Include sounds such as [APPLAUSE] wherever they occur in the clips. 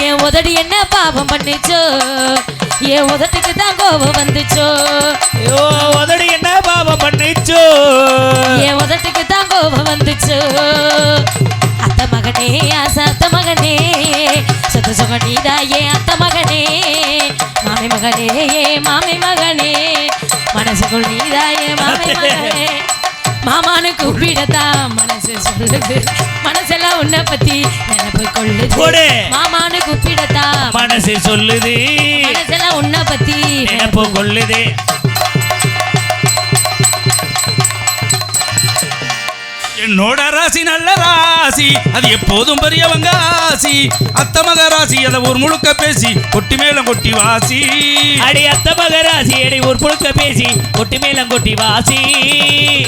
என் உதடு என்ன பாவம் பண்ணுச்சோ? என் உதட்டுக்கு தான் கோபம் வந்துச்சோ? ஐயோ உதடு என்ன பாவம் பண்ணிச்சோ? என் உதட்டுக்கு தான் கோபம் வந்துச்சோ? அத்த மகனே ஆசை அத்த மகனே சுத்த சுக நீதாயே அத்த மகனே மாமி மகனே ஏ மாமி மகனே மனசுக்குள் நீதாயே மாமி மகனே. மாமானு கூப்பிடத்தான் மனசு சொல்லுது. மனசெல்லாம் உன்னை பத்தி நினைப்பு கொள்ளுது. மாமானு கூப்பிடத்தான் மனசு சொல்லுது. மனசெல்லாம் உன்னை பத்தி நினப்பு கொள்ளுது. என்னோட ராசி நல்ல ராசி. அது எப்போதும் பெரியவங்க ராசி அத்த மக ராசி அதை ஒரு முழுக்க பேசி கொட்டி மேலம் கொட்டி வாசி. அடி அத்த மகராசி அடி ஒரு புழுக்க பேசி கொட்டி மேலம் கொட்டி வாசி.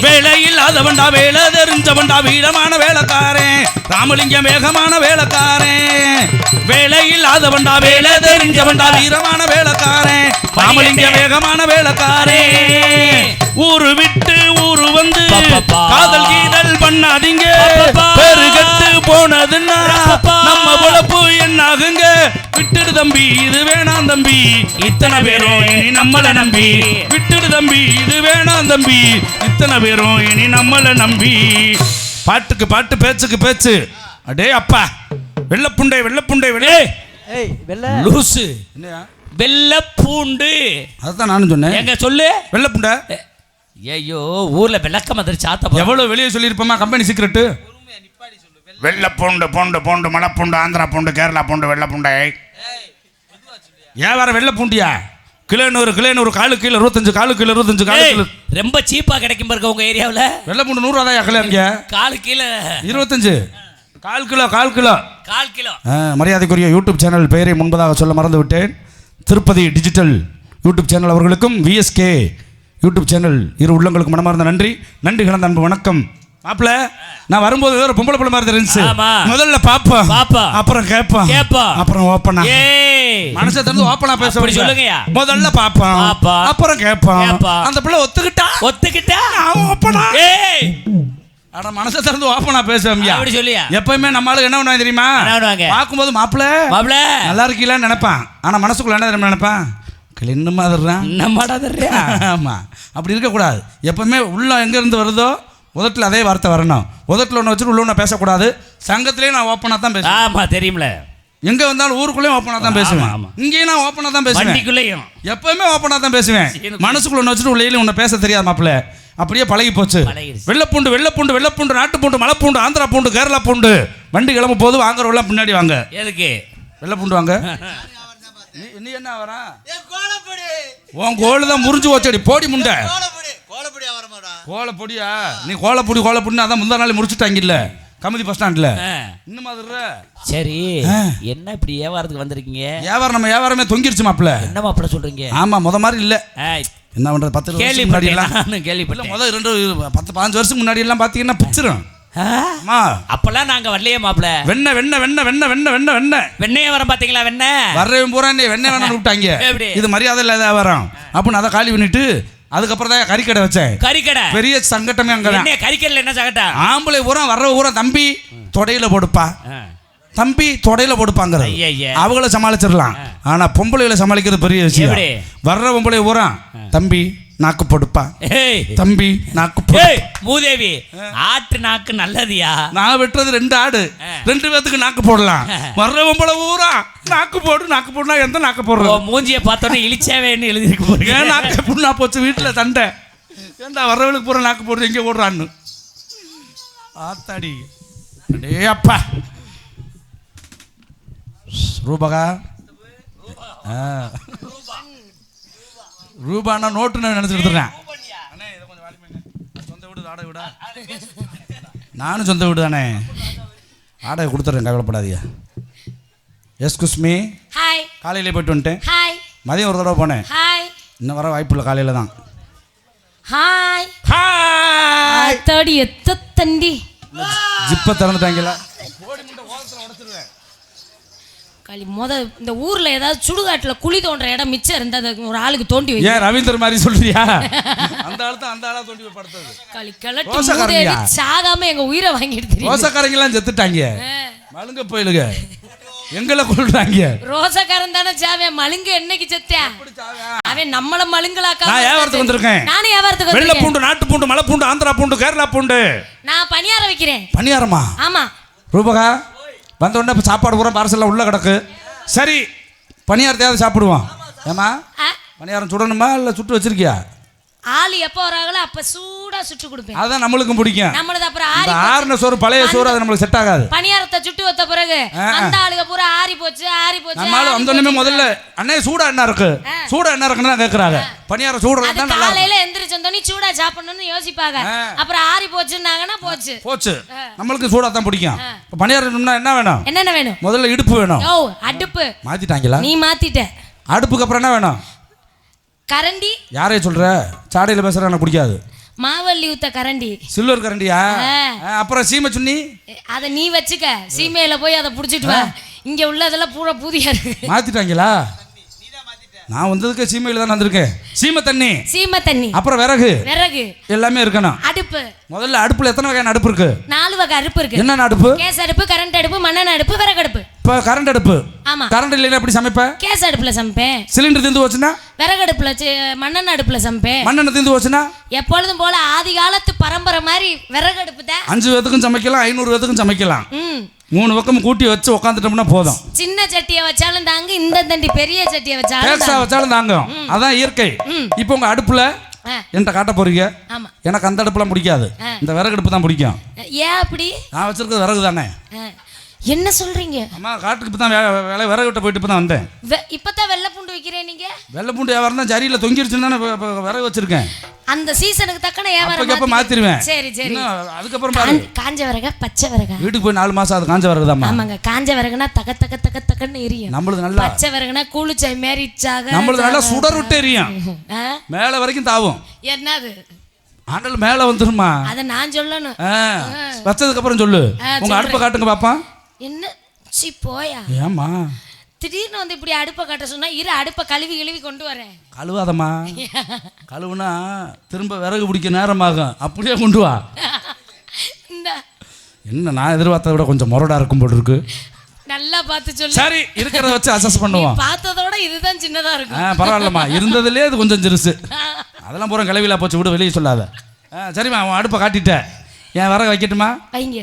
வேலை இல்லாதவன்டா வேலை தெரிஞ்சவன்டா வீரமான வேலைக்காரன். ராமலிங்கம் வேகமான வேலைக்காரன். வேலை இல்லாதவன்டா வேலை தெரிஞ்சவன்டா வீரமான வேலைக்காரன். ராமலிங்கம் வேகமான வேலைக்காரன். ஊரு விட்டு ஊரு வந்து. காதல் கீதல் பண்ணாதீங்க. பெருகட்டு போனதுன்னா. நம்ம பொழப்பு என்னாகுங்க? விட்டுடு தம்பி இது வேணாம் தம்பி. இத்தனை பேரும் இனி நம்மள நம்பி. விட்டுடு தம்பி இது வேணாம் தம்பி. இத்தனை பேரும் இனி நம்மள நம்பி. பாட்டுக்கு பாட்டு பேச்சுக்கு பேச்சு. அடே அப்பா. வெள்ளப்புண்டை வெள்ளப்புண்டை வெள்ளே. ஏய். வெள்ள. லூசு. வெள்ள பூண்டு அதுதான் நானும் சொன்னேன். எங்க சொல்லு. வெள்ளப்புண்டை? ஐயோ ஊர்ல விளக்கம் வந்துருச்சு ஆத்த எவ்வளவு வெளியே சொல்லியிருப்போமா? கம்பெனி சீக்கிரட்டு வெள்ளை பூண்டு பூண்டு பூண்டு மலை பூண்டு ஆந்திரா பூண்டு கேரளா பூண்டு வெள்ளை பூண்டை. ஏன் வேற வெள்ளை பூண்டியா? கிலோ நூறு கிலோ நூறு காலு கிலோ இருபத்தஞ்சு காலு கிலோ இருபத்தஞ்சு காலு கிலோ ரொம்ப சீப்பா கிடைக்கும் பாருங்க உங்க ஏரியாவுல. வெள்ளை பூண்டு நூறு தான் கிலோ இங்க கால் கீழே. இருபத்தஞ்சு. கால் கிலோ கால் கிலோ. கால் கிலோ. மரியாதைக்குரிய யூடியூப் சேனல் பெயரை முன்பதாக சொல்ல மறந்து விட்டேன் திருப்பதி டிஜிட்டல் யூடியூப் சேனல் அவர்களுக்கும் விஎஸ்கே யூடியூப் சேனல் இரு உள்ளங்களுக்கு மனமார்ந்த நன்றி. நன்றி கலந்த அன்பு வணக்கம். மாப்பிள நான் வரும்போது ஏதோ ஒரு பொம்பளை பிள்ளை மாதிரி இருந்துச்சு. முதல்ல பாப்போம் பாப்போம். அப்புறம் கேட்போம் கேட்போம். அப்புறம் ஓப்பனா. மனசை திறந்து ஓப்பனா பேச. சொல்லுங்கய்யா. முதல்ல பாப்போம். அப்புறம் கேட்போம். அந்த பிள்ளை ஒத்துக்கிட்டா? ஒத்துக்கிட்டா? நான் ஓப்பனா. ஏய். அட மனசை திறந்து ஓப்பனா பேசுவேன் அப்படி சொல்லியா? எப்பயுமே நம்ம ஆளுங்க என்ன பண்ணுவாங்க தெரியுமா? பார்க்கும்போது மாப்பிள மாப்ள நல்லா இருக்கீங்களான்னு நினைப்பான். ஆனா மனசுக்குள்ள என்ன தெரியுமா நினைப்பான்? கிளின்னு மாதிரிதான் நம்மடா தர்றியா ஆமா. அப்படி இருக்கக்கூடாது. எப்பவுமே உள்ள எங்க இருந்து வருதோ உதட்டில் அதே வார்த்தை வரணும். உதட்டில் ஒன்று வச்சுட்டு உள்ள ஒன்று பேசக்கூடாது. சங்கத்திலேயே நான் ஓப்பனாக தான் பேசுவேன். ஆமா தெரியும்ல. எங்க வந்தாலும் ஊருக்குள்ளேயும் ஓப்பனாக தான் பேசுவேன். இங்கேயும் நான் ஓப்பனாக தான் பேசுவேன். வண்டிக்குள்ளேயும். எப்பவுமே ஓப்பனாக தான் பேசுவேன். மனசுக்குள்ள ஒன்று வச்சுட்டு உள்ளேயும் உன்னை பேச தெரியாது மாப்பிள்ள. அப்படியே பழகி போச்சு. வெள்ளைப்பூண்டு வெள்ளைப்பூண்டு வெள்ளைப்பூண்டு நாட்டு பூண்டு மலைப்பூண்டு ஆந்திரா பூண்டு கேரளா பூண்டு வண்டி கிளம்ப போது வாங்குறவெல்லாம் பின்னாடி வாங்க. எதுக்கு? வெள்ளைப்பூண்டு வாங்க. [LAUGHS] நீ நீ என்ன வரா உன் கோல் தான் முறிஞ்சு போச்சடி போடி முண்டை. கோலப்பொடியா நீ கோலப்பொடி கோலப்பொடினு அதான் முந்தா நாள் முடிச்சுட்டாங்க இல்ல கமதி பஸ் ஸ்டாண்ட்ல. இன்னும் அதுற சரி. என்ன இப்படி வியாபாரத்துக்கு வந்திருக்கீங்க? வியாபாரம் நம்ம வியாபாரமே தொங்கிருச்சு மாப்ள என்ன மாப்பிள சொல்றீங்க? ஆமா முத மாதிரி இல்ல. என்ன பண்றது பத்து வருஷம் முன்னாடி எல்லாம் நானும் இல்ல கேள்விப்பட்டேன். முத ரெண்டு பத்து பதினஞ்சு வருஷம் முன்னாடி எல்லாம் பாத்தீங்கன்னா பிச்சிரும். அப்பெல்லாம் நாங்க வரலையே மாப்பிள. வெண்ணெய் வெண்ணெய் வெண்ணெய் வெண்ணெய் வெண்ணெய் வெண்ணெய் வெண்ணெய். வெண்ணைய வரம் பாத்தீங்களா வெண்ணெய்? வர்றவன் பூரா நீ வெண்ணெய் வேணாம்னு [LAUGHS] விட்டாங்க? இது மரியாதை இல்லாத வியாபாரம். அப்படின்னு அதை காலி பண்ணிட்டு அதுக்கப்புறம் தான் கறிக்கடை வச்சேன். கறிக்கடை? பெரிய சங்கட்டமே அங்கதான் என்ன கறிக்கடையில் என்ன சகட்டா ஆம்பளை பூரா வர்ற பூரா தம்பி தொடையில போடுப்பா. தம்பி தொடையில போடுப்பாங்க. அவங்கள சமாளிச்சிடலாம். ஆனா பொம்பளைகளை சமாளிக்கிறது பெரிய விஷயம்? வர்ற பொம்பளை பூரா தம்பி நாக்கு போடுப்பா. ஏய். தம்பி நாக்கு மூதேவி ஆட்டு நாக்கு நல்லதியா? நான் வெட்டுறது ரெண்டு ஆடு. ரெண்டு பேத்துக்கு நாக்கு போடலாம். வர்ற பொம்பளை பூரா நாக்கு போடு நாக்கு போடுனா எந்த நாக்கு ஓ போடுறது மூஞ்சிய பார்த்தோன்னே இழிச்சாவேன்னு எழுதிருக்கு போறீங்க ஏன் நாக்கு புண்ணா போச்சு? வீட்டுல சண்டை ஏன்டா வர்றவளுக்கு பூரா நாக்கு போடுறது? எங்கே போடுறான்னு ஆத்தாடி. அடே அப்பா. ரூபகா. ஆ. ரூபானா நோட்டுன்னு நினைச்சிட்டு இருக்கேன் சொந்த வீடு ஆடை விடா? நானும் சொந்த வீடு தானே. ஆடை கொடுத்துட்றேன் கவலைப்படாதீங்க. எஸ்குஸ் மீ ஹாய் காலையிலே போயிட்டு வந்துட்டேன். ஹாய் மதியம் ஒரு தடவை போனேன். ஹாய் இன்னும் வர வாய்ப்பு இல்லை காலையில் தான். ஹாய் ஹாய் அத்தாடி எத்த தண்டி ஜிப்பை திறந்துட்டாங்களா? களி முத இந்த ஊர்ல ஏதாவது சுடுகாட்டுல குழி தோன்ற இடம் மிச்சம் இருந்தா அதை ஒரு ஆளுக்கு தோண்டி வை ஏன் ரவீந்தர் மாதிரி சொல்றியா? [LAUGHS] அந்த ஆள் தான் அந்த ஆளா தோண்டி போய் படுத்தது. களி கிளட்டி? மூதேவி சாகாம எங்க உயிரை வாங்கிட்டு தெரியும் ரோசக்காரங்கெல்லாம் செத்துட்டாங்க. மழுங்க போயிலுங்க. எங்களை கொள்றாங்க ரோசக்காரன் தானே சாவன் மழுங்க என்னைக்கு செத்தேன் அவன் நம்மள மழுங்களாக்கா நான் வியாபாரத்துக்கு வந்திருக்கேன். நானும் வியாபாரத்துக்கு வெள்ளை வந்திருக்கேன். பூண்டு நாட்டு பூண்டு மலை பூண்டு ஆந்திரா பூண்டு கேரளா பூண்டு. நான் பணியார வைக்கிறேன். பணியாரமா? ஆமா. ரூபகா? வந்த உடனே இப்போ சாப்பாடு பூரா பார்சல்லாம் உள்ள கிடக்கு. சரி பணியாரத்தையாவது சாப்பிடுவோம். ஏமா பணியாரம் சுடணுமா இல்லை சுட்டு வச்சிருக்கியா? ஆள் எப்போ வராங்களோ அப்ப சூடா சுட்டு கொடுப்பேன். அதுதான் நம்மளுக்கும் பிடிக்கும். நம்மளது அப்புறம் ஆறி ஆறுன சோறு பழைய சோறு அது நம்மளுக்கு செட் ஆகாது. பணியாரத்தை சுட்டு வத்த பிறகு. அந்த ஆளுக பூரா ஆறி போச்சு ஆறி போச்சு நம்மளால ஆறி வந்தோடனே. முதல்ல அண்ணே சூடா என்ன இருக்கு? சூடா என்ன இருக்குன்னு தான் கேட்குறாங்க பணியாரம் அது தான் நல்லா. காலையில எந்திரிச்சு வந்தோடனே சூடா சாப்பிடணும்னு யோசிப்பாங்க. அப்புறம் ஆறி போச்சுன்னாங்கன்னா போச்சு. போச்சு நம்மளுக்கு சூடா தான் பிடிக்கும். பணியாரம்னா என்ன வேணும்? என்னென்ன வேணும்? முதல்ல இடுப்பு வேணும். ஓ அடுப்பு. மாத்திட்டாங்களா? நீ மாத்திட்ட. அடுப்புக்கு அப்புறம் என்ன வேணும்? கரண்டி. யாரையும் சொல்ற? சாடையில் பேசுற எனக்கு பிடிக்காது மாவல்லி ஊத்த கரண்டி. சில்வர் கரண்டியா? அப்புறம் சீமை சுண்ணி? அதை நீ வச்சுக்க. சீமையில போய் அதை புடிச்சிட்டு வா. இங்க உள்ளதெல்லாம் பூரா பூதியா இருக்கு. மாத்திட்டாங்களா? நான் வந்ததுக்கு சீமையில் தான் வந்திருக்கேன் சீமை தண்ணி. சீமை தண்ணி. அப்புறம் விறகு. விறகு. எல்லாமே இருக்கணும். அடுப்பு. முதல்ல அடுப்புல எத்தனை வகையான அடுப்பு இருக்கு? நாலு வகை அடுப்பு இருக்கு. என்னென்ன அடுப்பு? கேஸ் அடுப்பு கரண்ட் அடுப்பு மண்ணெண்ணெய் அடுப்பு விறகு அடுப்பு. இப்போ கரண்ட் அடுப்பு. ஆமா. கரண்ட் இல்லைன்னா எப்படி சமைப்ப? கேஸ் அடுப்புல சமைப்பேன். சிலிண்டர் தீர்ந்து போச்சுன்னா? விறகு அடுப்புல மண்ணெண்ணெய் அடுப்புல சமைப்பேன். மண்ணெண்ணெய் தீர்ந்து போச்சுன்னா? எப்பொழுதும் போல ஆதி காலத்து பரம்பரை மாதிரி விறகு அடுப்பு தான். அஞ்சு பேத்துக்கும் சமைக்கலாம் ஐநூறு பேத்துக்கும் சமைக்கலாம். ம். மூணு பக்கம் கூட்டி வச்சு உட்காந்துட்டோம்னா போதும். சின்ன சட்டியை வச்சாலும் தாங்க இந்த தண்டி பெரிய சட்டியை வச்சாலும் டேக்ஸா. வச்சாலும் தாங்கும். அதான் இயற்கை. இப்போ உங்க அடுப்புல என்கிட்ட காட்ட போறீங்க? எனக்கு அந்த அடுப்புலாம் பிடிக்காது. இந்த விறகு அடுப்பு தான் பிடிக்கும். ஏன் அப்படி? நான் வச்சிருக்கிறது விறகு தானே என்ன சொல்றீங்க? அம்மா காட்டுக்கு இப்போ தான் வேலை விறகு விட்ட போயிட்டு இப்போ தான் வந்தேன். வெ- இப்பதான் வெள்ளை பூண்டு வைக்கிறேன் நீங்க? வெள்ளை பூண்டு வியாபாரம் தான் சரியில் தொங்கிருச்சுன்னு தானே இப்ப- இப்ப விறகு வச்சிருக்கேன். அந்த சீசனுக்கு தக்கன வியாபாரம் மாத்தி- மாத்திருவேன். சரி சரி. அதுக்கப்புறம் காஞ்ச- விறகா பச்சை விறகா? வீட்டுக்கு போய் நாலு மாசம் அது காஞ்ச விறகு தாம்மா ஆமாங்க காஞ்ச விறகுனா தக தக தக தகன்னு எரியும். நம்மளுது நல்லா பச்சை விறகுனா கூலிச்சை மாரி சாக நம்மளுது நல்லா சுடர் விட்டு எரியும். [LAUGHS] மேலே வரைக்கும் தாவும். என்னது? ஆண்டல் மேலே வந்துருமா அத நான் சொல்லணும். வச்சதுக்கு அப்புறம் சொல்லு. உங்க அடுப்பை காட்டுங்க பாப்பா. என்ன? சி போயா? ஏம்மா? திடீர்னு வந்து இப்படி அடுப்பை காட்ட சொன்னா இரு அடுப்பை கழுவி கழுவி கொண்டு வரேன். கழுவாதம்மா. [LAUGHS] கழுவுனா திரும்ப விறகு பிடிக்க நேரமாகும். அப்படியே கொண்டு வா. என்ன நான் எதிர்பார்த்ததை விட கொஞ்சம் முரடா இருக்கும் போல் இருக்கு. நல்லா பார்த்து சொல்லு. சரி இருக்கிறத வச்சு அசஸ் பண்ணுவோம். பார்த்ததோட இதுதான் சின்னதா ஆ இருக்கும் பரவாயில்லம்மா. இருந்ததுலேயே அது கொஞ்சம் சிறுசு. அதெல்லாம் பூரா கிளவிலா போச்சு. விடு வெளியே சொல்லாத. ஆ சரிம்மா அவன் அடுப்பை காட்டிட்டேன். ஏன் விறகு வைக்கட்டுமா? வைங்க.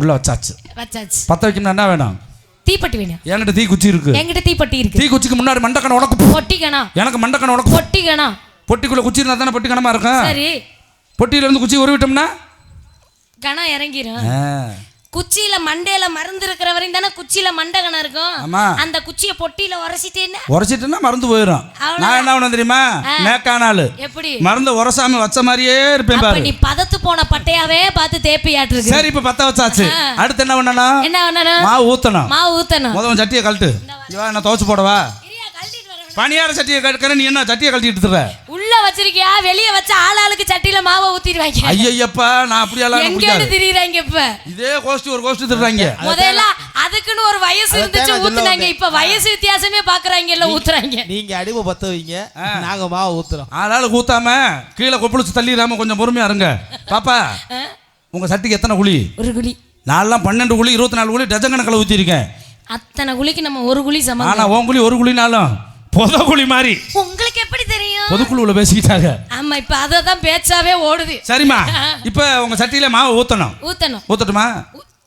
உள்ள வச்சாச்சு. வச்சாச்சு. பற்ற வைக்கணும் என்ன வேணும்? தீப்பெட்டி வேணும். என்கிட்ட தீ குச்சி இருக்கு. என்கிட்ட தீப்பெட்டி இருக்கு. தீ குச்சிக்கு முன்னாடி மண்டக்கணம் உனக்கு போ. பொட்டிக்கணும் எனக்கு மண்டக்கணம் உனக்கு போ. பொட்டிக்கணும் பொட்டிக்குள்ள குச்சி இருந்தால் தானே பொட்டி கணமா இருக்கும் சரி. பொட்டியில இருந்து குச்சி உருவிட்டோம்னா? கணம் இறங்கிரும். ஆ, குச்சியில மண்டையில மருந்து இருக்கிற வரையும் தானே குச்சியில மண்டை கணம் இருக்கும் அந்த குச்சியை பொட்டியில உரசிட்டேன்னா? உரைச்சிட்டுன்னா மறந்து போயிடும். நான் என்ன பண்ண தெரியுமா? நேக்கான ஆளு. எப்படி? மருந்து உரசாம வச்ச மாதிரியே இருப்பேன் பாரு. நீ பதத்து போன பட்டையாவே பார்த்து தேப்பியாட்டு சரி இப்ப பத்த வச்சாச்சு. அடுத்து என்ன பண்ணணும்? என்ன பண்ணணும்? மாவு ஊத்தணும். மாவு ஊத்தணும். முதல்ல சட்டியை கழட்டு. என்ன துவச்சு போடவா. பணியார சட்டியை கழுக்கிற நீ என்ன சட்டியை கழட்டி எடுத்துற உள்ள வச்சிருக்கியா? வெளிய வச்ச ஆளாளுக்கு சட்டியில மாவை ஊத்திடுவாங்க. ஐயப்பா நான் எனக்கு எங்கேன்னு பிடிக்காது திரியுறாங்க இப்ப. இதே கோஷ்டி ஒரு கோஷ்டி திருறாங்க முதல்ல அதுக்குன்னு ஒரு வயசு இருந்துச்சு ஊத்துனாங்க. இப்ப வயசு வித்தியாசமே பாக்குறாங்க இல்ல ஊத்துறாங்க. நீங்க அடுப்பை பத்த வைங்க. நாங்க மாவு ஊத்துறோம். ஆளாளு ஊத்தாம கீழே கொப்பளிச்சு தள்ளிடாம கொஞ்சம் பொறுமையா இருங்க. பாப்பா உங்க சட்டிக்கு எத்தனை குழி? ஒரு குழி. நான்லாம் பன்னெண்டு குழி இருபத்தி நாலு குழி டஜன் கணக்கில் ஊற்றிருக்கேன் அத்தனை குழிக்கு நம்ம ஒரு குழி சமம். ஆனா உன் குழி ஒரு குழினாலும் பொத குழி மாதிரி. உங்களுக்கு எப்படி தெரியும்? பொதுக்குழுவில் பேசிக்கிட்டாங்க. ஆமா இப்ப அததான் பேச்சாவே ஓடுது. சரிம்மா [LAUGHS] இப்போ உங்க சட்டியில மாவு ஊத்தணும். ஊத்தணும். ஊத்தட்டுமா?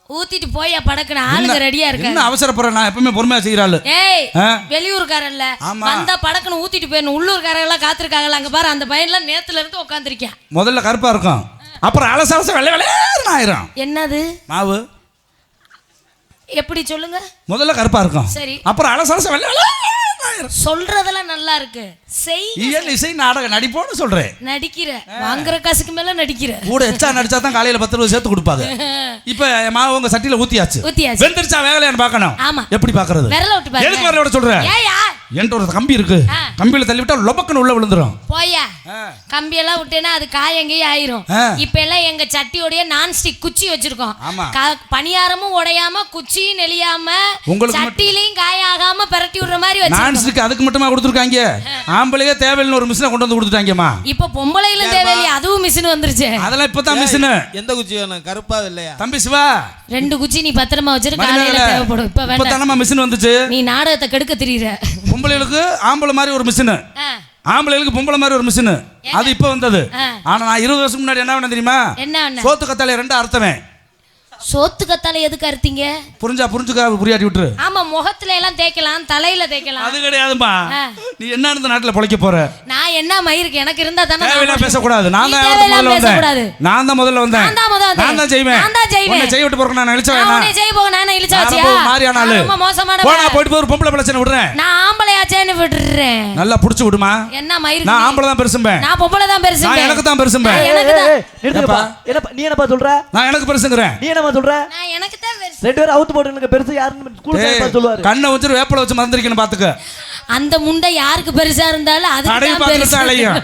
ஊத்திட்டு போய் படக்குன ஆளுங்க ரெடியா இருக்க என்ன அவசரப்படுறேன் நான் எப்பவுமே பொறுமையா செய்யறாள். ஏய் ஆ? வெளியூர்காரன்ல ஆமா. வந்தா படக்குன்னு ஊத்திட்டு போயிடணும். உள்ளூர்காரங்க எல்லாம் காத்திருக்காங்கல்ல அங்க பாரு அந்த பையன்லாம் நேத்துல இருந்து உட்காந்துருக்கேன் முதல்ல கருப்பா இருக்கும். அப்புறம் அலச அலச வெள்ளை வெள்ளையர்னு ஆயிரும். என்னது? மாவு. எப்படி சொல்லுங்க? முதல்ல கருப்பா இருக்கும். சரி. அப்புறம் அலச அலச வெள்ளை வெள்ளையர்னு ஆயிரும். சொல்றதெல்லாம் நல்லா இருக்கு. செய் இயல் இசை நாடக நடிப்போன்னு சொல்றேன். நடிக்கிற. வாங்குற காசுக்கு மேல நடிக்கிற. கூட எச்சா நடிச்சா தான் காலையில பத்து ரூபா சேர்த்து கொடுப்பாங்க. [LAUGHS] இப்ப மாவு உங்க சட்டியில ஊத்தியாச்சு. ஊத்தியாச்சு. வெந்திருச்சா வேகலையான்னு பார்க்கணும். ஆமா. எப்படி பார்க்கறது? விரல விட்டு எதுக்கு பாருங்க. வரல விட சொல்ற ஏயா என்கிட்ட ஒரு கம்பி இருக்கு. கம்பியில தள்ளி விட்டா லொபக்குன்னு உள்ள விழுந்துரும். போயா கம்பியெல்லாம் விட்டேன்னா அது காயங்கேயும் ஆயிரும். இப்ப எல்லாம் எங்க சட்டியோடைய நான் ஸ்டிக் குச்சி வச்சிருக்கோம். பணியாரமும் உடையாம குச்சியும் நெளியாம உங்களுக்கு சட்டிலையும் காய ஆகாம பரட்டி விடுற மாதிரி நான் ஸ்டிக் அதுக்கு மட்டுமா கொடுத்துருக்காங்க? ஆம்பளையே தேவையில்லைன்னு ஒரு மிஷினை கொண்டு வந்து கொடுத்துட்டாங்கம்மா. இப்ப பொம்பளைகளும் தேவையில்லையே அதுவும் மிஷின் வந்துருச்சு. அதெல்லாம் இப்பதான் மிஷினு எந்த குச்சி வேணும்? கருப்பா இல்லையா? தம்பி சிவா. ரெண்டு குச்சி நீ பத்திரமா வச்சிரு காலையில தேவைப்படும். இப்ப வேண்டாம். மிஷின் வந்துச்சு. நீ நாடகத்தை கெடுக்க தெரியுற. பொம்பளைகளுக்கு ஆம்பளை மாதிரி ஒரு மிஷினு ஆம்பளைகளுக்கு பொம்பளை மாதிரி ஒரு மிஷினு அது இப்போ வந்தது. ஆனா நான் இருபது வருஷம் முன்னாடி என்ன பண்ண தெரியுமா? சோத்து கத்தாலே ரெண்டு அர்த்தமே சோத்து கத்தால எதுக்கு அறுத்தீங்க? புரிஞ்சா புரிஞ்சுக்கா புரியாட்டி விட்டுரு. ஆமா முகத்துல எல்லாம் தேய்க்கலாம் தலையில தேய்க்கலாம். அது கிடையாதுமா ஆ. நீ என்ன இந்த நாட்டுல பொழைக்க போற? நான் என்ன மயிருக்கு? எனக்கு இருந்தா தானே தேவையில்லாம். பேசக்கூடாது. நான் தான் முதல்ல. வந்தேன். நான் தான் முதல்ல வந்தேன். நான் தான் முதல்ல வந்தேன். நான் தான் செய்வேன். நான் தான் செய்வேன். உன்னை செய்ய விட்டு போறேன் நான் வேணாம் உன்னை செய்ய போக நான் இழுச்சா வச்சியா ரொம்ப மாறியான ஆளு. ரொம்ப மோசமான போனா. போயிட்டு போய் ஒரு பொம்பளை பிரச்சனை விடுறேன். நான் ஆம்பளையாச்சேன்னு விட்டுறேன். நல்லா புடிச்சு விடுமா? என்ன மயிருக்கு நான்? ஆம்பளை தான் பெருசும்பேன். நான் பொம்பளை தான் பெருசு நான் எனக்கு தான் பெருசும்பேன். நான் எனக்கு தான். நிறுத்துப்பா என்னப்பா? நீ என்னப்பா சொல்ற? நான் எனக்கு பெருசுங்கிறேன். நீ என்னப்பா சொல்ற? நான் எனக்கு தான் பெருசு. ரெண்டு பேரும் அவுத்து போட்டு எனக்கு பெருசு யாருன்னு ஏய், சொல்லுவாரு. கண்ணை வச்சு வேப்பல வச்சு மறந்துருக்கணும் பாத்துக்க அந்த முண்டை யாருக்கு பெருசா இருந்தாலும் தான் அலையும்.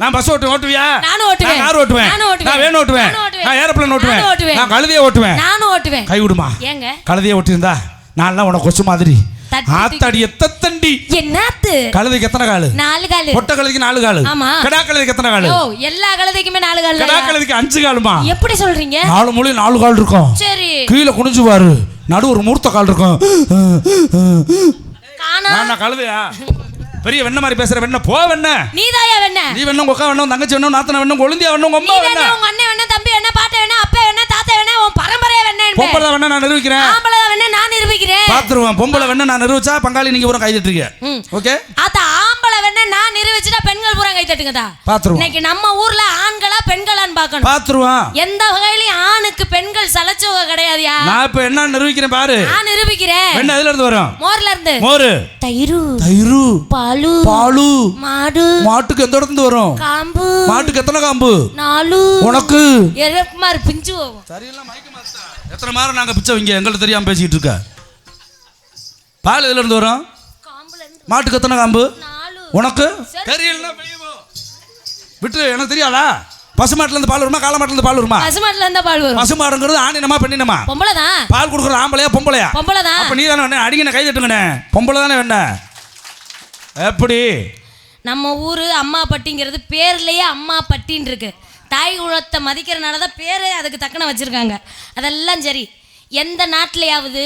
நான் பஸ் ஓட்டு ஓட்டுவியா? நானும் ஓட்டுவேன். கார் ஓட்டுவேன். நான் வேன் ஓட்டுவேன். நான் ஏரோப்ளேன் ஓட்டுவேன். நான் கழுதையை ஓட்டுவேன். நானும் ஓட்டுவேன். கை விடுமா? ஏங்க? கழுதையை ஓட்டியிருந்தா நான்லாம் உனக்கு கொசு மாதிரி. ஆத்தாடி எத்தத்தண்டி என்னத்து? கழுதைக்கு எத்தனை காலு? நாலு காலு. பொட்டை கழுதைக்கு நாலு காலு. ஆமா. கடா கழுதைக்கு எத்தனை காலு? ஓ எல்லா கழுதைக்குமே நாலு கால் கடா கழுதைக்கு அஞ்சு காலுமா? எப்படி சொல்றீங்க? நாலு மொழி நாலு கால் இருக்கும். சரி. கீழே குனிஞ்சு பாரு நடு ஒரு மூர்த்த கால் இருக்கும். காணா. நான் கழுதையா? பெரிய வெண்ண மாதிரி பேசுற வெண்ண. போ வெண்ண. நீதாயா வெண்ண? நீ வேணும் உங்க அக்கா வேணும் தங்கச்சி வேணும் நாத்தன வேணும் கொழுந்தியா வேணும் உங்க நீ அம்மா வேணா வேணும் உங்க அண்ணன் வேணா தம்பி வேணா பாட்ட வேணா அப்பா வேணா தாத்தா வேணா உன் பரம்பரையா வேணா பொம்பளை வேணா நான் நிரூபிக்கிறேன். ஆம்பளை வேணா நான் நிரூபிக்கிறேன். பாத்துருவேன் பொம்பளை வேணா நான் நிரூபிச்சா பங்காளி நீங்க பூரா கை தட்டுறீங்க ம். ஓகே? அத ஆம்பளை வேணா நான் நிரூபிச்சுட்டா பெண்கள் பூரா கை தட்டுங்கதா? பாத்துருவோம். இன்னைக்கு நம்ம ஊர்ல ஆண்களா பெண்களான்னு பார்க்கணும். பாத்துருவான் எந்த வகையிலயும் ஆணுக்கு பெண்கள் சலைச்சவங்க கிடையாதுயா? நான் இப்ப என்ன நிரூபிக்கிறேன் பாரு. நான் நிரூபிக்கிறேன். வெண்ண எதுல இருந்து வரும்? மோர்ல இருந்து. மோரு. தயிரு. தயிரு. பாலு. பாலு. மாடு. மாட்டுக்கு எந்த இடத்துல இருந்து வரும்? காம்பு. மாட்டுக்கு எத்தனை காம்பு? நாலு. உனக்கு. எரப்புமாறு பிஞ்சு போகும். சரியெல்லாம் மயக்க எத்தனை மாதம் நாங்க பிச்சை வைங்க? எங்களுக்கு தெரியாம பேசிட்டு இருக்க. பால் எதுல இருந்து வரும்? மாட்டுக்கு எத்தனை காம்பு? உனக்கு போ. விட்டு எனக்கு தெரியாதா? பசுமாட்டுல இருந்து பால் வருமா? காளை இருந்து பால் வருமா? பசுமாட்டுல இருந்தா பால் வரும். பசுமாடுங்கிறது ஆணினமா பெண்ணினமா? பொம்பளை தான் பால் கொடுக்குறது ஆம்பளையா பொம்பளையா? பொம்பளை தான் அப்ப நீ தானே அடிங்கண்ணே கை தட்டுங்கண்ணே. பொம்பளை தானே வேண்ட எப்படி? நம்ம ஊரு அம்மா பட்டிங்கிறது பேர்லயே அம்மா பட்டின்னு இருக்கு. தாய் குலத்தை மதிக்கிறனால தான் பேரே அதுக்கு தக்கன வச்சிருக்காங்க. அதெல்லாம் சரி. எந்த நாட்டிலையாவது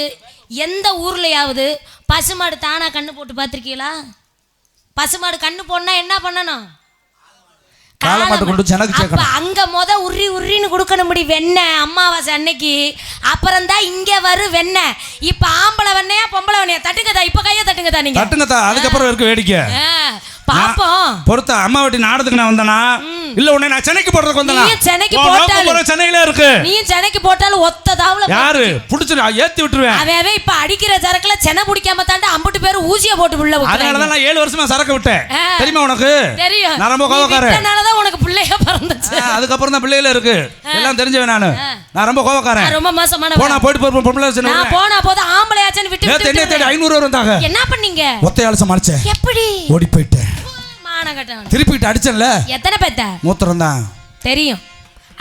எந்த ஊர்லயாவது பசுமாடு தானா கண்ணு போட்டு பார்த்துருக்கீங்களா? பசுமாடு கண்ணு போடனா என்ன பண்ணணும்? அங்க முத உரி உரின்னு கொடுக்கணும் முடி. வெண்ணெய் அமாவாசை அன்னைக்கு. அப்புறம் தான் இங்க வரும் வெண்ணெய் இப்ப ஆம்பளை வெண்ணையா பொம்பளை வெண்ணையா? தட்டுங்கதா? இப்ப கைய தட்டுங்கதா நீங்க? தட்டுங்கத்தா அதுக்கப்புறம் இருக்கு வேடிக்கை. பாப்போம். பொறுத்த அம்மா வீட்டு நாடத்துக்கு நான் வந்தனா இல்ல உன்னை நான் சென்னைக்கு போடுறதுக்கு வந்தனா? சென்னைக்கு போட்டாலும். சென்னையில இருக்கு. நீயும் சென்னைக்கு போட்டாலும் ஒத்த தாவுல யாரு? புடிச்சு ஏத்தி விட்டுருவேன். அவன் இப்ப அடிக்கிற சரக்குல சென்னை பிடிக்காம தாண்டி அம்புட்டு பேர் ஊசிய போட்டு உள்ள அதனாலதான் விட்டுறாங்க. நான் ஏழு வருஷமா சரக்கு விட்டேன். தெரியுமா உனக்கு? தெரியும். நான் ரொம்ப கோவக்காரன். அதனாலதான் உனக்கு பிள்ளைய பிறந்துச்சு. அதுக்கப்புறம் தான் பிள்ளைகள இருக்கு. எல்லாம் தெரிஞ்சவன் நானு. நான் ரொம்ப கோவக்காரன். நான் ரொம்ப மோசமான போனா போயிட்டு போய் பொம்பளை நான் போனா போது ஆம்பளையாச்சன்னு விட்டு விட்டு ஐநூறு ரூபா வந்தாங்க என்ன பண்ணீங்க? ஒத்தையால சமாளிச்சேன். எப்படி? ஓடி போயிட்டேன். மானகட்டவன் திருப்பிட்டு அடிச்சேன்ல எத்தனை பேத்த? மூத்திரம் தான் தெரியும்.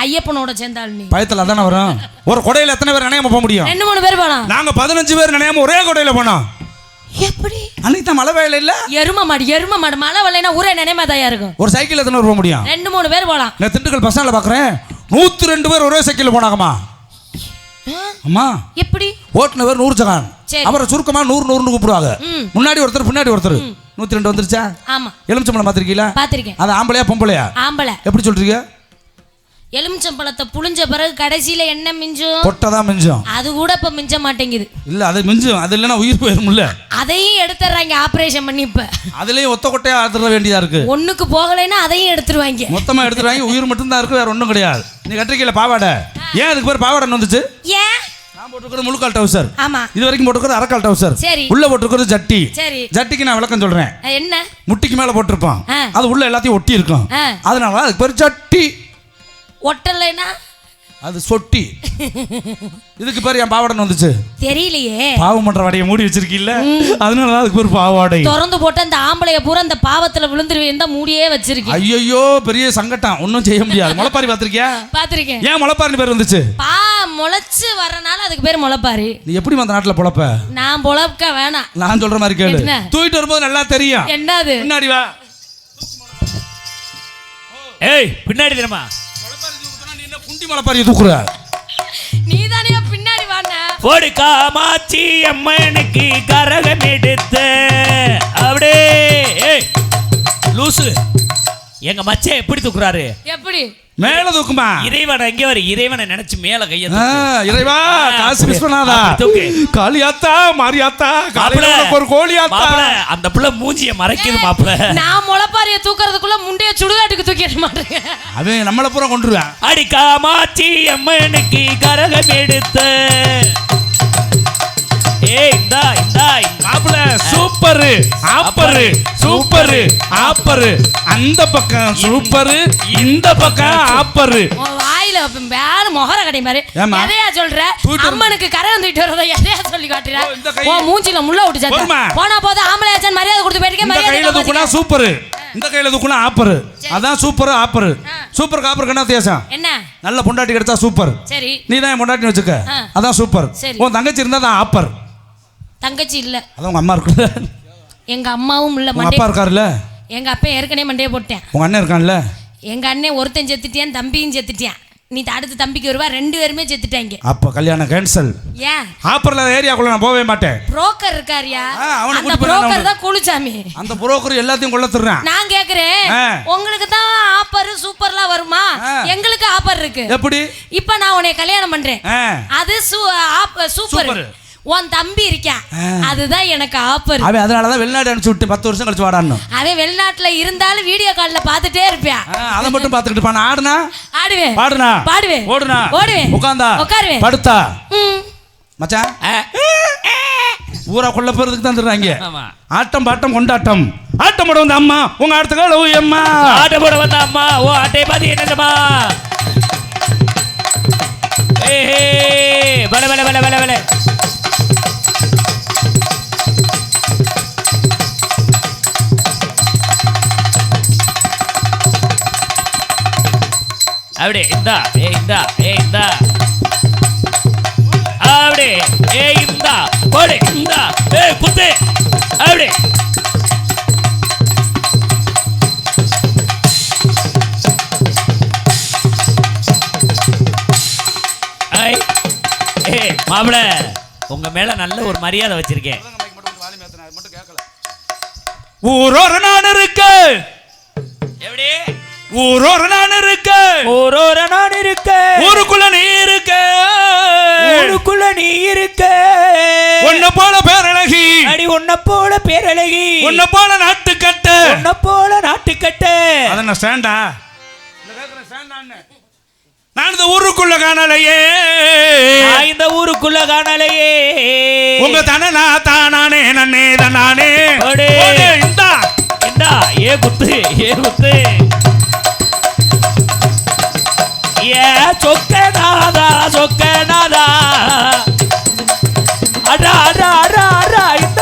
ஐயப்பனோட சேர்ந்தாள் நீ. பயத்துல அதானே வரும்? ஒரு கொடையில எத்தனை பேர் நினையாம போக முடியும்? ரெண்டு மூணு பேர் போலாம். நாங்க பதினஞ்சு பேர் நினையாம ஒரே கொடையில போனோம் எப்படி? அன்னைக்கு தான் மழை வேலை இல்ல? எரும மாடு எரும மாடு. மழை வரலைன்னா ஊரே நினைமாதாயா இருக்கும். ஒரு சைக்கிள் எத்தனை பேர் போக முடியும்? ரெண்டு மூணு பேர் போலாம். நான் திண்டுக்கல் பஸ் ஸ்டாண்ட்ல பாக்குறேன். நூத்தி ரெண்டு பேர் ஒரே சைக்கிள் போனாங்கம்மா. அம்மா. எப்படி? ஓட்டுனவர் நூறு ஜகான். அவரை சுருக்கமா நூறு நூறுன்னு கூப்பிடுவாங்க. முன்னாடி ஒருத்தர் பின்னாடி ஒருத்தர். நூத்தி ரெண்டு வந்துருச்சா? ஆமா. எலுமிச்சம்பளம் பாத்திருக்கீங்களா பாத்திருக்கேன் அது ஆம்பளையா பொம்பளையா? ஆம்பளை. எப்படி சொல்றீங்க? எலுமிச்சம்பழத்தை புளிஞ்ச பிறகு கடைசியில என்ன மிஞ்சும்? பொட்டை மிஞ்சும். அது கூட இப்ப மிஞ்ச மாட்டேங்குது. இல்ல அது மிஞ்சும். அது இல்லைன்னா உயிர் போயிரும்ல. அதையும் எடுத்துறாங்க ஆபரேஷன் பண்ணி இப்ப. அதுலயும் ஒத்த கொட்டையா ஆத்துற வேண்டியதா இருக்கு. ஒண்ணுக்கு போகலைன்னா அதையும் எடுத்துருவாங்க. மொத்தமா எடுத்துருவாங்க உயிர் மட்டும் தான் இருக்கு வேற ஒண்ணும் கிடையாது. நீ கட்டிருக்கீல பாவாடை? ஏன் அதுக்கு பேர் பாவாடை வந்துச்சு? ஏன்? நான் முழுக்கால் டவுசர். ஆமா. இது வரைக்கும் போட்டுருக்கிறது அரைக்கால் டவுசர். சரி. உள்ள போட்டுருக்கிறது ஜட்டி. சரி. ஜட்டிக்கு நான் விளக்கம் சொல்றேன். என்ன? முட்டிக்கு மேல போட்டிருப்பான். அது உள்ள எல்லாத்தையும் ஒட்டி இருக்கும். அதனால அதுக்கு பேர் ஜட்டி. ஒட்டலைன்னா? அது சொட்டி. இதுக்கு பேர் என் பாவாடைன்னு வந்துச்சு. தெரியலையே. பாவம் பண்ற வடையை மூடி வச்சிருக்கீல்ல? அதனால தான் அதுக்கு பேர் பாவாடை. திறந்து போட்டு அந்த ஆம்பளைய பூரா அந்த பாவத்துல விழுந்துருவேன் தான் மூடியே வச்சிருக்கேன். ஐயோ பெரிய சங்கட்டம். ஒன்றும் செய்ய முடியாது. முளைப்பாரி பார்த்திருக்கியா? பாத்திருக்கேன் ஏன் முளைப்பாரின்னு பேர் வந்துச்சு? பா முளைச்சு வரனால அதுக்கு பேர் முளைப்பாரு. நீ எப்படி அந்த நாட்டுல பொழப்ப? நான் பொழக்க வேணாம். நான் சொல்ற மாதிரி கேளு? தூக்கிட்டு வரும்போது நல்லா தெரியும். என்னது? முன்னாடி வா. ஏய் பின்னாடி திரும்ப குண்டி முளைப்பாரி தூக்குற. நீ தானே பின்னாடி வாண்ண போடு காமாட்சி அம்மனுக்கு கரகம் எடுத்து. அப்படியே லூசு. எங்க மச்சன் எப்படி தூக்குறாரு? எப்படி? மேல தூக்குமா? இறைவனை எங்கே வர. இறைவனை நினைச்சு மேல கைய இறைவா காசு மிஸ் பண்ணாதா. காளியாத்தா மாரியாத்தா காலையில ஒரு கோழியாத்தா? அந்த புள்ள மூஞ்சிய மறைக்குது மாப்பிள. நான் முளைப்பாரிய தூக்குறதுக்குள்ள முண்டைய சுடுகாட்டுக்கு தூக்கிட மாட்டேங்க. அவன் நம்மளை பூரா கொண்டுருவான் அடி காமாட்சி அம்மனுக்கு கரகம் எடுத்து. ஏய் இந்தா இந்தா. மாப்பிள சூப்பரு ஆப்பரு சூப்பரு ஆப்பரு. அந்த பக்கம் சூப்பரு இந்த பக்கம் ஆப்பரு. வாயில வேற முகர கடை மாதிரி? எதையா சொல்ற? அம்மனுக்கு கரை வந்துட்டு வரத எதையா சொல்லி காட்டுற? உன் மூஞ்சில முள்ள விட்டு? சாத்தா போனா போது ஆம்பளை ஆச்சான் மரியாதை கொடுத்து போயிருக்கேன் மரியாதை தூக்குனா. சூப்பரு. இந்த கையில தூக்குனா ஆப்பரு. அதான் சூப்பரு ஆப்பரு. சூப்பர் காப்பருக்கு என்ன வித்தியாசம்? என்ன? நல்ல பொண்டாட்டி கிடைச்சா சூப்பர். சரி. நீ தான் என் பொண்டாட்டி வச்சுக்க. அதான் சூப்பர். உன் தங்கச்சி இருந்தா தான் ஆப்பர். தங்கச்சி இல்ல. அதான் உங்க அம்மா இருக்குல்ல? எங்க அம்மாவும் இல்ல உங்க மண்டே அப்பா இருக்காருல்ல? எங்க அப்பா ஏற்கனவே மண்டையை போட்டேன். உங்க அண்ணன் இருக்கான்ல? எங்க அண்ணன் ஒருத்தன் செத்துட்டியான் தம்பியும் செத்துட்டியான். நீ அடுத்து தம்பிக்கு வருவா ரெண்டு பேருமே செத்துட்டாங்க. அப்ப கல்யாணம் கேன்சல் ஏன்? ஆப்பர்ல ஏரியாக்குள்ள நான் போகவே மாட்டேன். புரோக்கர் இருக்காருயா? ஆ, அவனை அந்த போய் நான் புரோக்கர் தான் குளிச்சாமி. அந்த புரோக்கர் எல்லாத்தையும் கொள்ள திருறான். நான் கேக்குறேன். ஆ. உங்களுக்கு தான் ஆப்பர் சூப்பர்லாம் வருமா? ஆ. எங்களுக்கு ஆப்பர் இருக்கு. எப்படி? இப்ப நான் உன்னை கல்யாணம் பண்றேன். ஆ. அது சூ- சூப்பர் சூப்பர். உன் தம்பி இருக்கான். அதுதான் எனக்கு ஆப்பர் அவன் அதனாலதான் வெளிநாடு அனுப்பிச்சு விட்டு பத்து வருஷம் கழிச்சு வாடான்னு அவன் வெளிநாட்டுல இருந்தாலும் வீடியோ கால்ல பாத்துட்டே இருப்பான் அதை மட்டும் பார்த்துக்கிட்டு இருப்பான் ஆடுனா ஆடுவேன் பாடுனா பாடுவேன் ஓடுனா ஓடுவேன் உட்காந்தா உட்காருவேன் படுத்தா. மச்சான் ஆ, ஊரா கொள்ள போறதுக்கு தான் தந்துடுறாங்க ஆமா ஆட்டம் பாட்டம் கொண்டாட்டம் ஆட்டம் போட வந்த அம்மா உங்க அடுத்த கால அம்மா ஆட்டை போட வந்த அம்மா ஓ ஆட்டை பார்த்து என்னதுமா ஏஹே பல பல பல பல பல அப்படியே இந்தா ஏ இந்தா ஏ இந்தா. அப்படியே ஏ இந்தா போடு இந்தா ஏ குத்து. அப்படியே. ஐ ஏ மாப்பிள உங்க மேல நல்ல ஒரு மரியாதை வச்சிருக்கேன். ஊரோர நான் இருக்க எப்படி? ஊரோர நான் இருக்க. ஓரோர நான் இருக்க. ஊருக்குள்ள நீ இருக்க. ஊருக்குள்ள நீ இருக்க. உன்னை போல பேரழகி. அடி உன்ன போல பேரழகி. உன்னை போல நாட்டு கட்ட. உன்ன போல நாட்டுக்கட்ட அத நான் ஸ்டாண்டா? நான் இந்த ஊருக்குள்ள காணலையே. நான் இந்த ஊருக்குள்ள காணலையே. உங்க தானே நான் தானானே நன்னே நானே. அடே. இந்தா. இந்தா ஏ குத்து ஏ குத்து. ஏ சொக்கநாதா சொக்கநாதா அடா அடா அடா அடா இந்த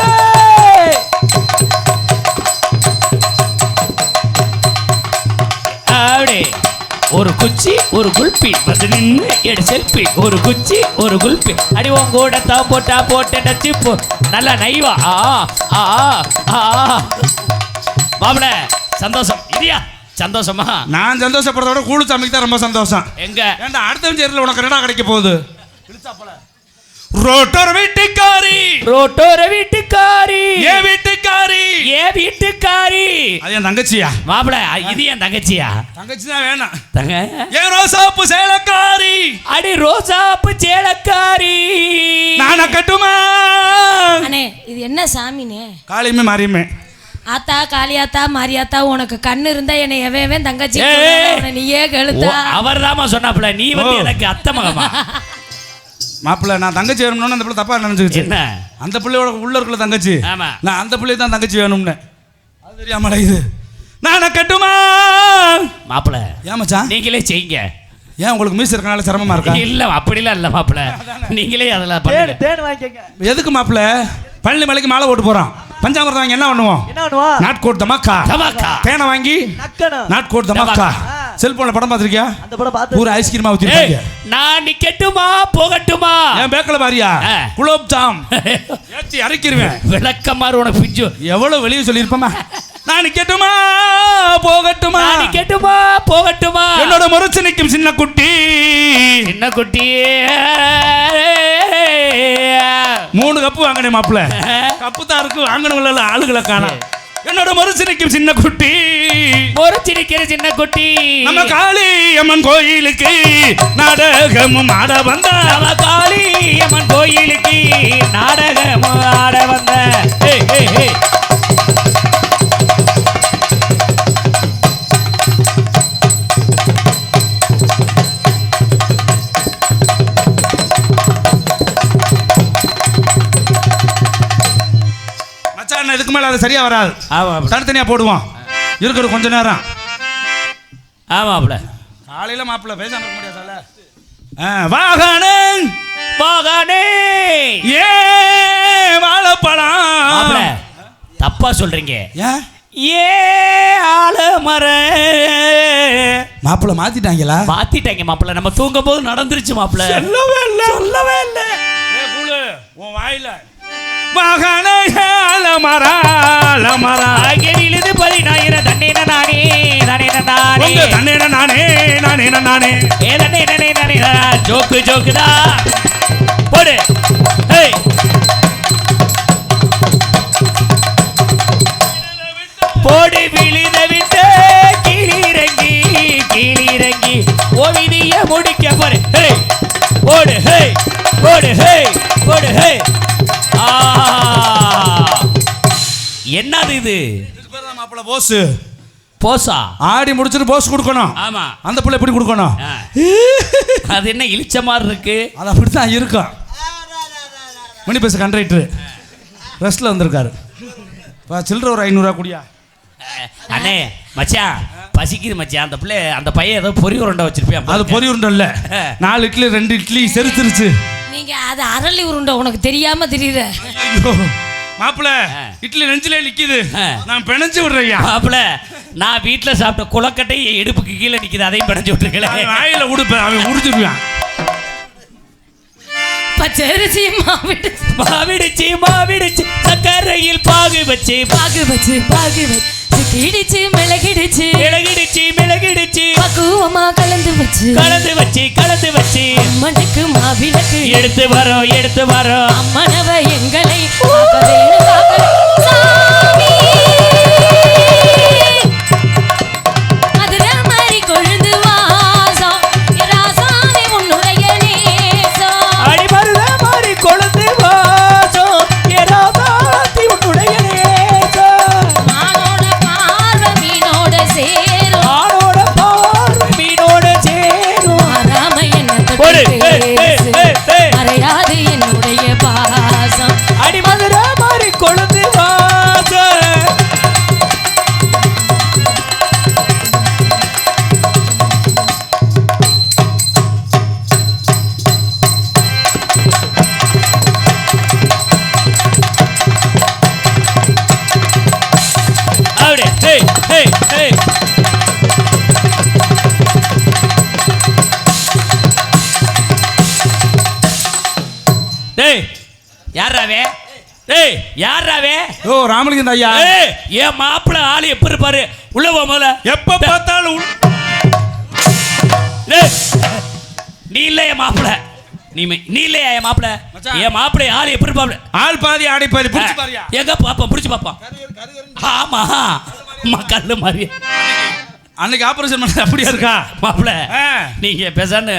அப்படி ஒரு குச்சி ஒரு குல்பி. வந்து நின்று எடு செல்பி. ஒரு குச்சி ஒரு குல்பி. அடி உன் கூட தா போட்டா போட்டு நச்சு போ. நல்லா நைவா. ஆ ஆ ஆ மாப்பிள சந்தோஷம். இல்லையா சந்தோஷமா? நான் சந்தோஷப்படுறத விட கூழு சாமிக்கு தான் ரொம்ப சந்தோஷம். எங்க? ஏன்டா அடுத்த சேர்ல உனக்கு ரெடா கிடைக்க போகுது? ரோட்டோர் வீட்டுக்காரி. ரோட்டோர வீட்டுக்காரி. ஏ வீட்டுக்காரி. ஏ வீட்டுக்காரி. அது என் தங்கச்சியா? மாப்பிள இது என் தங்கச்சியா? தங்கச்சி தான் வேணாம். தங்க? ஏன் ரோசாப்பு சேலக்காரி. அடி ரோசாப்பு சேலக்காரி. நான கட்டுமா? அண்ணே இது என்ன சாமினே? காளியுமே மாறியுமே ஆத்தா காளியாத்தா மாரியாத்தா உனக்கு கண்ணு இருந்தா என்னை எவன் தங்கச்சி நீயே கெழுத்தா அவர் சொன்னாப்புல நீ வந்து. எனக்கு அத்தை மகமா [LAUGHS] மாப்பிள்ள நான் தங்கச்சி வேணும்னு அந்த பிள்ளை தப்பா நினைச்சுக்கிச்சு. என்ன? அந்த பிள்ளையோட உள்ள இருக்குள்ள தங்கச்சி. ஆமா. நான் அந்த பிள்ளை தான் தங்கச்சி வேணும்னு. அது தெரியாமல இது நான கட்டுமா? மாப்பிள ஏன் மச்சான்? நீங்களே செய்யுங்க. ஏன் உங்களுக்கு மீஸ் இருக்கனால சிரமமா இருக்கா? இல்ல அப்படிலாம் இல்ல மாப்பிள நீங்களே அதெல்லாம் தேன் வாங்கிக்கங்க. எதுக்கு மாப்பிள பள்ளி மலைக்கு மாலை ஓட்டு போறோம் பஞ்சாமிரதம் வாங்கி என்ன பண்ணுவோம்? என்ன பண்ணுவா நாட்கோட் தமாக்கா. தமாக்கா. தேனை வாங்கி நக்கணும். நாட்கோட் தமாக்கா. செல்போன்ல படம் பார்த்திருக்கியா? அந்த படம் பார்த்து பூரா ஐஸ்கிரீமா ஏய், ஊத்திருப்பாங்க நான் நிக்கட்டுமா போகட்டுமா? என் பேக்கல பாரியா. குலோப் ஜாம். [LAUGHS] ஏத்தி அரைக்கிருவேன். விளக்கமாறு உனக்கு பிஞ்சு. எவ்வளவு வெளியே சொல்லியிருப்பமா? நான் நிக்கட்டுமா போகட்டுமா? நான் நிக்கட்டுமா போகட்டுமா? என்னோட முறைச்சு நிக்கும் சின்ன குட்டி. சின்ன குட்டி. மூணு கப்பு வாங்கினேன் மாப்பிள கப்பு தாருக்கு வாங்கணும்ல ஆளுகளை காணோம் என்னோட முறைச்சு நிக்கும் சின்ன குட்டி. பொறிச்சு நிக்கிற சின்ன குட்டி. நம்ம காளி அம்மன் கோயிலுக்கு நாடகமும் ஆட வந்தா. நம்ம காளி அம்மன் கோயிலுக்கு நாடகம் ஆட வந்த. ஏய், ஏய், ஏய். மச்சான் இதுக்கு மேல அது சரியா வராது? ஆமா மாப்ள. தனித்தனியா போடுவோம். இருக்கிறது கொஞ்ச நேரம். ஆமா மாப்ள. காலையில மாப்பிள்ள இருக்க முடியாதுல்ல வாகனன் மகனே ஏ வாழைப்பழம். தப்பா சொல்றீங்க. ஏ? ஆலமர. மாப்பிள்ள மாத்திட்டாங்களா? மாத்திட்டாங்க மாப்பிள்ள. நம்ம தூங்கும் போது நடந்துருச்சு மாப்பிள்ள. சொல்லவே இல்ல. சொல்லவே இல்ல. உன் வாயில. வாகன ஆலமரா ஆலமரா அங்கே விழுது பதினாயிரம் தண்ணீர நானே தானே நானே தண்ணீர நானே. நானே நானே ஏ தண்ணே நானே நானே. ஜோக்கு ஜோக்குதா போடு. ஏய். போடு விழுத விட்டு கீழிறங்கி கீழிறங்கி. ஓவிதிய முடிக்க போரு ஹே போடு ஹே போடு ஹே போடு ஹே என்னது இது? மாப்பிள்ள போஸ். போசா ஆடி முடிச்சிட்டு போஸ் கொடுக்கணும். ஆமா. அந்த பிள்ளை எப்படி கொடுக்கணும். அது என்ன இழிச்ச மாதிரி இருக்கு? அது அப்படித்தான் இருக்கும். மணி பேச கண்ட்ரைட்ரு ரெஸ்ட்ல வந்திருக்காரு. சில்லற ஒரு ஐநூறுரூவா குடியா? அண்ணே மச்சான் பசிக்குது மச்சான். அந்த பிள்ளை அந்த பையன் ஏதோ பொறி உருண்டை வச்சிருப்பேன் அது பொரி உருண்டை இல்ல. நாலு இட்லி ரெண்டு இட்லி செருத்துருச்சு. நீங்க அது அரளி உருண்டை உனக்கு தெரியாம தெரியுற மாப்பிள இட்லி நெஞ்சிலே நிக்குது. நான் பிணைஞ்சு விடுறையா மாப்பிள நான் வீட்ல சாப்பிட்ட குளக்கட்டை இடுப்புக்கு கீழே நிக்குது அதையும் படைஞ்சு விட்டுருக்கேன் வாயில உடுப்பேன் அவன் உடிச்சிருவான் பச்சரிசி மாவிட்டு மாவிடுச்சு மாவிடுச்சு சக்கரையில் பாகு வச்சு. பாகு வச்சு பாகு வச்சு. கிடிச்சு மிளகிடுச்சு. மிளகிடுச்சு மிளகிடுச்சு. பக்குவமா கலந்து வச்சு. கலந்து வச்சு கலந்து வச்சு. அம்மனுக்கு மாவிளக்கு. எடுத்து வரோம் எடுத்து வரோம். அம்மனவ எங்களை ஓ ராமலிங்கம் ஐயா ஏய் என் மாப்பிள்ள ஆளு எப்படி இருப்பாரு? உள்ள போ முதல்ல. எப்ப பார்த்தாலும் நீ இல்ல என் மாப்பிள்ள நீ நீ இல்லையா என் மாப்பிள்ள. என் மாப்பிள்ள ஆளு எப்படி இருப்பாப்ல? ஆள் பாதி ஆடை பாதி புடிச்சு பாரியா. எங்க பாப்போம்? புடிச்சு பாப்போம். ஆமா. அம்மா கல்லு மாதிரி. அன்னைக்கு ஆபரேஷன் பண்ணது அப்படியா இருக்கா? மாப்பிள்ள ஆ. நீங்க பேசான்னு.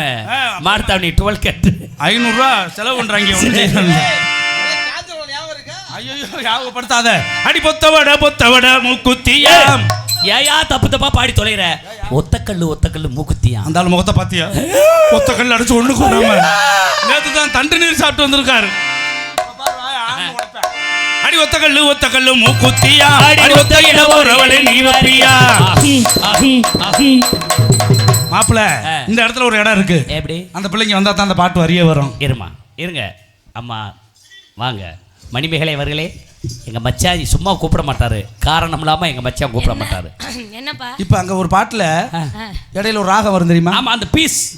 மார்த்தாவணி டுவெல் கட்டு. ஐநூறுரூவா செலவு பண்றாங்க ஞாபகப்படுத்தாத அடி பொத்தவட பொத்தவட மூக்குத்தியாம் ஏயா தப்பு தப்பா பாடி தொலைற. ஒத்தக்கல்லு ஒத்தக்கல்லு மூக்குத்தியா? அந்த ஆள் முகத்தை பாத்தியா? ஒத்த கல் அடிச்சு ஒண்ணு கூடாம. நேத்து தான் தண்டு நீர் சாப்பிட்டு வந்திருக்காரு. அடி ஒத்த கல்லு ஒத்த கல்லு மூக்குத்தியா? அடி ஒத்த இட போறவளை நீ வப்பியா. மாப்பிள. இந்த இடத்துல ஒரு இடம் இருக்கு. எப்படி? அந்த பிள்ளைங்க வந்தா தான் அந்த பாட்டு வரியே வரும். இருமா இருங்க. அம்மா வாங்க. மணிமேகலை அவர்களே எங்க மச்சான் சும்மா கூப்பிட மாட்டாரு. காரணம் இல்லாம எங்க மச்சான் கூப்பிட மாட்டாரு. [CLEARS THROAT] என்னப்பா? இப்ப அங்க ஒரு பாட்டுல. இடையில ஒரு ராகம் வரும் தெரியுமா? ஆமா அந்த பீஸ்.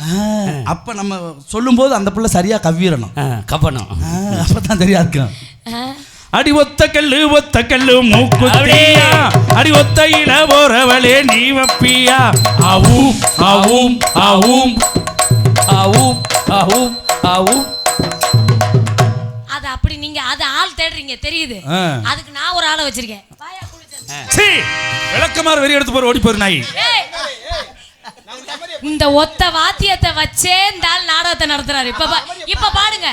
அப்ப நம்ம சொல்லும்போது அந்த பிள்ளை சரியா கவ்விரணும். கவனம். ஆ, அப்பதான் சரியா இருக்கும். அடி ஒத்த கல்லு ஒத்த கல்லு மூக்குத்தியா? அடி ஒத்தையில போறவளே நீ வப்பியா? அவும் அவும் அவும் ஆவும் ஆவும் ஆவும். அது அப்படி நீங்க அது ஆள் தேடுறீங்க தெரியுது. அதுக்கு நான் ஒரு ஆளை வச்சிருக்கேன். விளக்கமாறு வெறி எடுத்து போற ஓடி போற நாய். இந்த ஒத்த வாத்தியத்தை வச்சே இந்த ஆள் நாடகத்தை நடத்துறாரு. இப்ப இப்ப பாடுங்க.